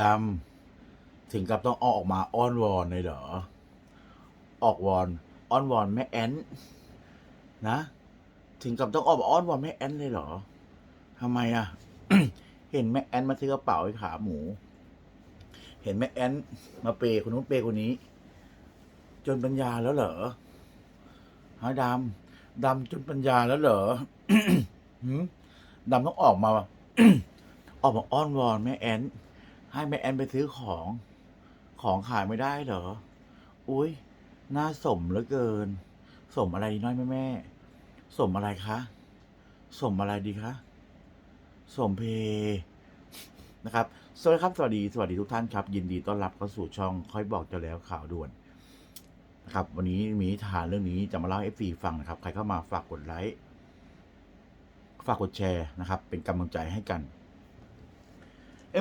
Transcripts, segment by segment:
ดำถึงกับต้องออกมาอ้อนวอนเลยเหรอ ออกวอนอ้อนวอนแม่แอนนะ ถึงกับต้องออกมาอ้อนวอนแม่แอนเลยเหรอทำไมอะ เห็นแม่แอนมาซื้อกระเป๋าไอ้ขาหมู เห็นแม่แอนมาเปย์คนนู้นเปย์คนนี้ จนปัญญาแล้วเหรอฮะดำดำจนปัญญาแล้วเหรอดำต้องออกมาออกมาอ้อนวอนแม่แอน ให้แม่แอนไปซื้อของ ของขายไม่ได้เหรอ อุ้ยน่าสมเหลือเกิน สมอะไรดีน้อยแม่แม่สมอะไรคะ สมอะไรดีคะ สมเพนะครับ สวัสดีครับ สวัสดี สวัสดีทุกท่านครับ ยินดีต้อนรับเข้าสู่ช่องค่อยบอกจะแล้วข่าวด่วนนะครับ วันนี้มีนิทานเรื่องนี้จะมาเล่าให้ฟีฟังนะครับ ใครเข้ามาฝากกดไลค์ ฝากกดแชร์นะครับ เป็นกำลังใจให้กัน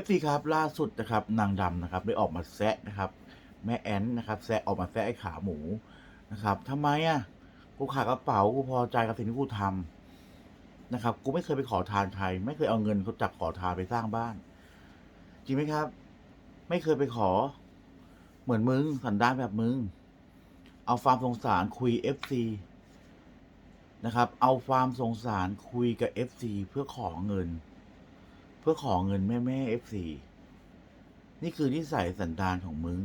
FC ครับล่าสุดนะครับนางดำนะครับได้ออกมาแซะนะครับ แม่แอนนะครับแซะออกมาแซะไอ้ขาหมูนะครับทำไมอะกูขายกระเป๋ากูพอใจกับสิ่งที่กูทำนะครับกูไม่เคยไปขอทานใครไม่เคยเอาเงินเขาจากขอทานไปสร้างบ้าน จริงไหมครับ ไม่เคยไปขอ เหมือนมึงสันดานแบบมึง เอาความสงสารคุย FC นะครับ เอาความสงสารคุยกับ FC เพื่อขอเงิน เพื่อขอเงินแม่แม่เอฟซีนี่คือนิสัยสันดานของมึง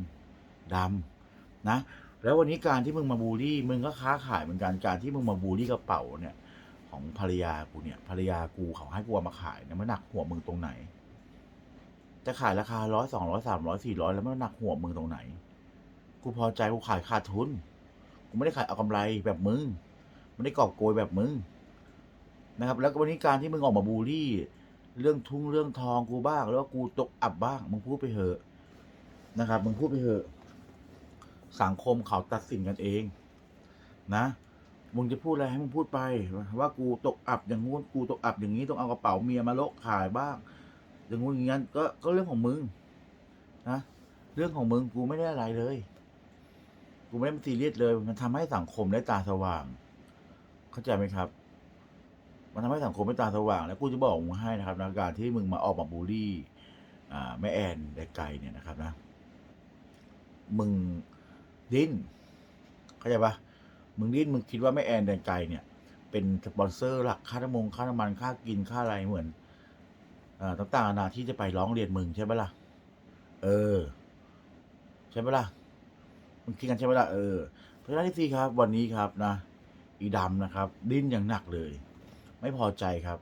ดำนะ แล้ววันนี้การที่มึงมาบูลลี่ มึงก็ค้าขายเหมือนกันการที่มึงมาบูลลี่กระเป๋าเนี่ย ของภรรยากูเนี่ยภรรยากูเขาให้กูามาขายเนี่ยมันหนักหัวมึงตรงไหน จะขายราคาร้อยสองร้อยสามร้อยสี่ร้อยแล้วมันหนักหัวมึงตรงไหน กูพอใจกูขายขาดทุนกูไม่ได้ขายเอากำไรแบบมึงไม่ได้กอบโกยแบบมึงนะครับ แล้ววันนี้การที่มึงออกมาบูลลี่ เรื่องทุ่งเรื่องทองกูบ้าง แล้วก็กูตกอับบ้าง มึงพูดไปเถอะนะครับ มึงพูดไปเถอะ สังคมเขาตัดสินกันเอง นะ มึงจะพูดอะไรให้มึงพูดไป ว่ากูตกอับอย่างงู้นกูตกอับอย่างนี้ต้องเอากระเป๋าเมียมาโละขายบ้าง อย่างงู้นอย่างนั้นก็ก็เรื่องของมึงนะเรื่องของมึงกูไม่ได้อะไรเลย กูไม่ได้ซีเรียสเลย มันทำให้สังคมได้ตาสว่าง เข้าใจไหมครับ มันทำให้สังคมไม่ตาสว่าง แล้วกูจะบอกมึงให้นะครับนะการที่มึงมาออกมาบูลลี่แม่แอนไดไกลเนี่ยนะครับนะ มึงดิ้นเข้าใจปะมึงดิ้นมึงคิดว่าแม่แอนไดไกลเนี่ย เป็นสปอนเซอร์หลักค่าน้ำมงค่าน้ำมันค่ากินค่าอะไรเหมือนอต่างๆนานาที่จะไปร้องเรียนมึงใช่ไหมล่ะ เออ ใช่ไหมล่ะมึงคิดกันใช่ไหมล่ะเออเพราะฉะนั้นที่สี่ครับ วันนี้ครับนะ อีดำนะครับ ดิ้นอย่างหนักเลย ไม่พอใจครับ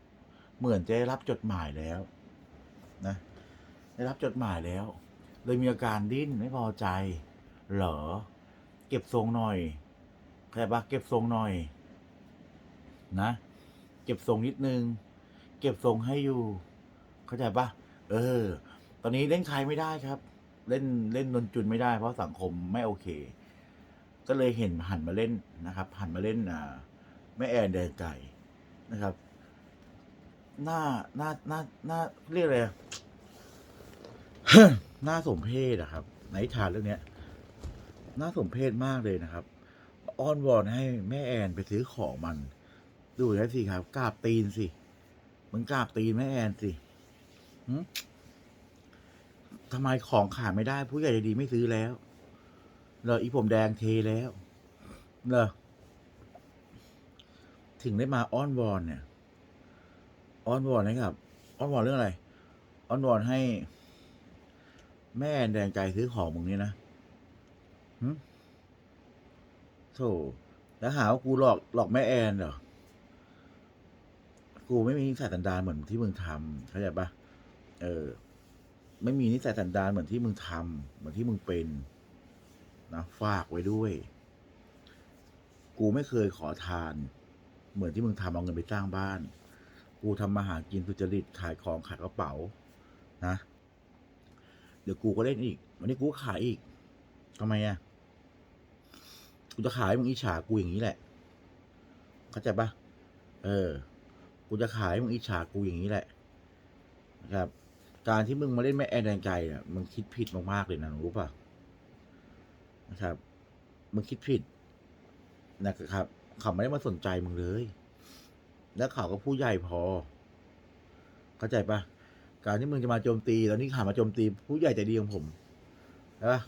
เหมือนจะได้รับจดหมายแล้วนะได้รับจดหมายแล้ว เลยมีอาการดิ้นไม่พอใจ เหรอ เก็บทรงหน่อยเข้าใจปะเก็บทรงหน่อย นะ เก็บทรงนิดนึง เก็บทรงให้อยู่ เข้าใจปะเออ ตอนนี้เล่นใครไม่ได้ครับ เล่นเล่นนนจุนไม่ได้ เพราะสังคมไม่โอเค ก็เลยเห็นหันมาเล่นนะครับ หันมาเล่นอ่าแม่แอนเดินไก่ นะครับ หน้าหน้าหน้าหน้าเรียกอะไรหน้าสมเพศอะครับในนิทานเรื่องเนี้ยน่าสมเพศมากเลยนะครับ อ้อนวอนให้แม่แอนไปซื้อของมัน ดูได้สิครับกราบตีนสิมึงกราบตีนแม่แอนสิทำไมของขายไม่ได้ ผู้ใหญ่ดีไม่ซื้อแล้วเหรออีผมแดงเทแล้วเหรอ ถึงได้มาอ้อนวอนเนี่ยอ้อนวอนนะครับอ้อนวอนเรื่องอะไรอ้อนวอนให้ แม่แดงใจซื้อของมึงนี่นะหึโธ่แล้วหาว่ากูหลอกหลอกแม่แอนเหรอ กูไม่มีนิสัยสันดานเหมือนที่มึงทำเข้าใจปะเออ ไม่มีนิสัยสันดานเหมือนที่มึงทำเหมือนที่มึงเป็นนะฝากไว้ด้วย กูไม่เคยขอทาน เหมือนที่มึงทำเอาเงินไปสร้างบ้าน กูทำมาหากินสุจริตขายของขายกระเป๋า นะ เดี๋ยวกูก็เล่นอีก วันนี้กูขายอีกทำไมอะ กูจะขายมึงอิจฉากูอย่างนี้แหละ เข้าใจปะเออ กูจะขายให้มึงอิจฉากูอย่างนี้แหละ นะครับ การที่มึงมาเล่นแม่แอนแดงไก่เนี่ยมึงคิดผิดมากๆเลยนะรู้ปะนะครับ มึงคิดผิดนะครับ เขาไม่ได้มาสนใจมึงเลย แล้วเขาก็ผู้ใหญ่พอ เข้าใจปะการที่มึงจะมาโจมตีแล้วนี่ขามาโจมตีผู้ใหญ่ใจดีของผมใช่ปะ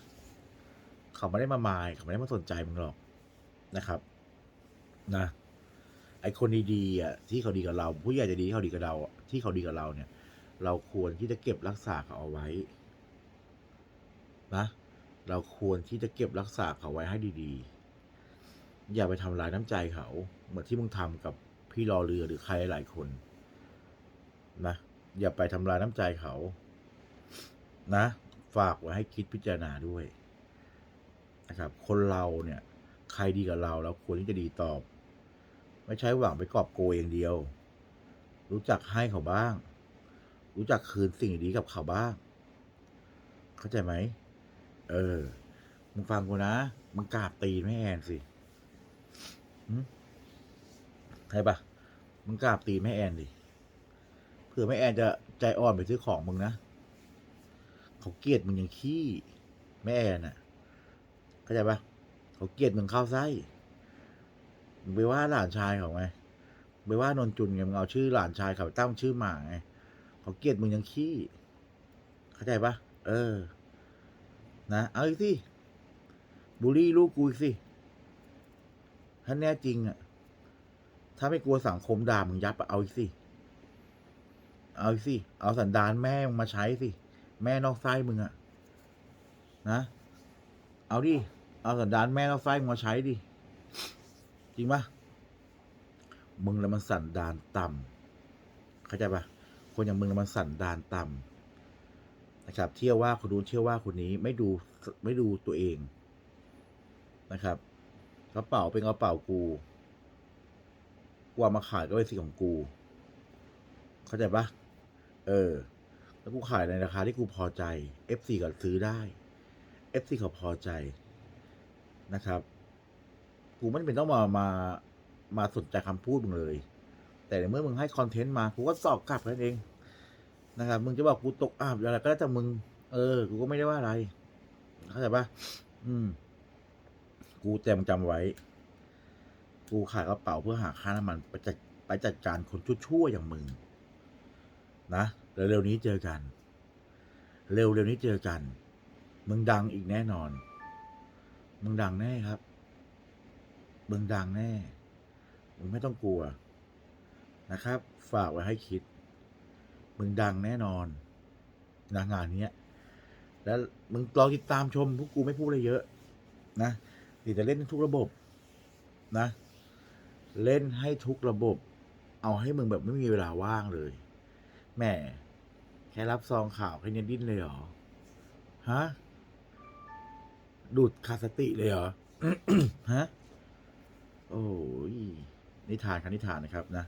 เขาไม่ได้มามายเขาไม่ได้มาสนใจมึงหรอกนะครับ นะ ไอคนดีๆอะที่เขาดีกับเรา ผู้ใหญ่ใจดีที่เขาดีกับเรา ที่เขาดีกับเราเนี่ย เราควรที่จะเก็บรักษาเขาเอาไว้นะเราควรที่จะเก็บรักษาเขาไว้ให้ดี ๆ อย่าไปทำลายน้ำใจเขา เหมือนที่มึงทำกับพี่รอเรือหรือใครหลายคน นะ อย่าไปทำลายน้ำใจเขา นะ ฝากไว้ให้คิดพิจารณาด้วย นะครับ คนเราเนี่ย ใครดีกับเราเราควรที่จะดีตอบ ไม่ใช่หวังไปกอบโกยอย่างเดียว รู้จักให้เขาบ้าง รู้จักคืนสิ่งดีกับเขาบ้าง เข้าใจไหม เออ มึงฟังกูนะ มึงกราบตีนแม่แอนสิ ใช่ปะมึงกราบตีแม่แอนดิเผื่อแม่แอนจะใจอ่อนไปซื้อของมึงนะเขาเกลียดมึงอย่างขี้แม่แอนน่ะเข้าใจปะเขาเกลียดมึงเข้าไส้มึงไปว่าหลานชายเขาไงไปว่านนจุนไงมึงเอาชื่อหลานชายเขาไปตั้งชื่อหมาไงเขาเกลียดมึงอย่างขี้ เข้าใจปะเออ นะ เอาอีกสิบูลลี่ลูกกูอีกสิ ถ้าแน่จริงอะ ถ้าไม่กลัวสังคมด่ามึงยับอะเอาสิ เอาสิ เอาสันดานแม่มึงมาใช้สิ แม่นอกไส้มึงอะ นะ เอาดิ เอาสันดานแม่นอกไส้มึงมาใช้ดิ จริงปะมึงแล้วมันสันดานต่ำเข้าใจปะคนอย่างมึงแล้วมันสันดานต่ำนะครับ เที่ยวว่าคนนู้นเที่ยวว่าคนนี้ไม่ดูไม่ดูตัวเองนะครับ กระเป๋าเป็นกระเป๋ากูกูเอามาขายก็เป็นสิทธิ์ของกู เข้าใจปะเออ แล้วกูขายในราคาที่กูพอใจ F4 ก็ซื้อได้ F4 เขาพอใจนะครับ กูไม่เป็นต้องมามามาสนใจคำพูดมึงเลย แต่เมื่อมึงให้คอนเทนต์มากูก็ตอบกลับนั้นเองนะครับมึงจะบอกกูตกอับอะไรก็แล้วแต่มึง เออ กูก็ไม่ได้ว่าอะไร เข้าใจปะอืม กูแจมจำไว้ กูขายกระเป๋าเพื่อหาค่าน้ำมันไปจัดไปจัดการคนชั่วๆอย่างมึง นะเร็วๆนี้เจอกัน เร็วๆนี้เจอกัน มึงดังอีกแน่นอน มึงดังแน่ครับ มึงดังแน่ มึงไม่ต้องกลัวนะครับ ฝากไว้ให้คิด มึงดังแน่นอนนะงานเนี้ยแล้วมึงรอติดตามชมพวกกูไม่พูดอะไรเยอะ นะ เดี๋ยวจะเล่นทุกระบบนะ เล่นให้ทุกระบบ เอาให้มึงแบบไม่มีเวลาว่างเลยแหม่แค่รับซองข่าวแค่นี้ดิ้นเลยเหรอฮะดูดคาดสติเลยเหรอฮะโอ้ยนิทานครับนิทานนะครับนะ